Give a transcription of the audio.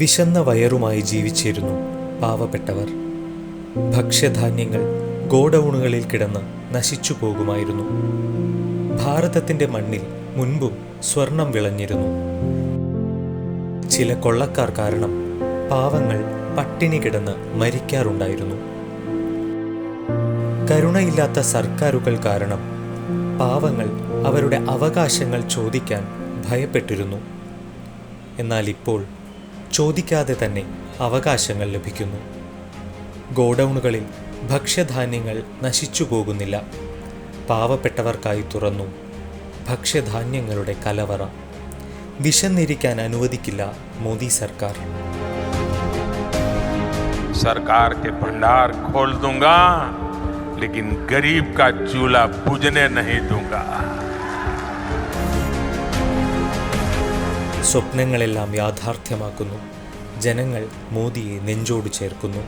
വിശന്ന വയറുമായി ജീവിച്ചിരുന്നു പാവപ്പെട്ടവർ. ഭക്ഷ്യധാന്യങ്ങൾ ഗോഡൌണുകളിൽ കിടന്ന് നശിച്ചു പോകുമായിരുന്നു. ഭാരതത്തിന്റെ മണ്ണിൽ മുൻപും സ്വർണം വിളഞ്ഞിരുന്നു. ചില കൊള്ളക്കാർ കാരണം പാവങ്ങൾ പട്ടിണി കിടന്ന് മരിക്കാറുണ്ടായിരുന്നു. കരുണയില്ലാത്ത സർക്കാരുകൾ കാരണം പാവങ്ങൾ അവരുടെ അവകാശങ്ങൾ ചോദിക്കാൻ ഭയപ്പെട്ടിരുന്നു. എന്നാൽ ഇപ്പോൾ ചോദിക്കാതെ തന്നെ അവകാശങ്ങൾ ലഭിക്കുന്നു ഗോഡൌണുകളിൽ ഭക്ഷ്യധാന്യങ്ങൾ നശിച്ചു പോകുന്നില്ല പാവപ്പെട്ടവർക്കായി തുറന്നു ഭക്ഷ്യധാന്യങ്ങളുടെ കലവറ വിശന്നിരിക്കാൻ അനുവദിക്കില്ല മോദി സർക്കാർ सरकार के भंडार खोल दूंगा लेकिन गरीब का चूल्हा बुझने नहीं दूंगा സ്വപ്നങ്ങളെല്ലാം യാഥാർത്ഥ്യമാക്കുന്നു. ജനങ്ങൾ മോദിയെ നെഞ്ചോട് ചേർക്കുന്നു.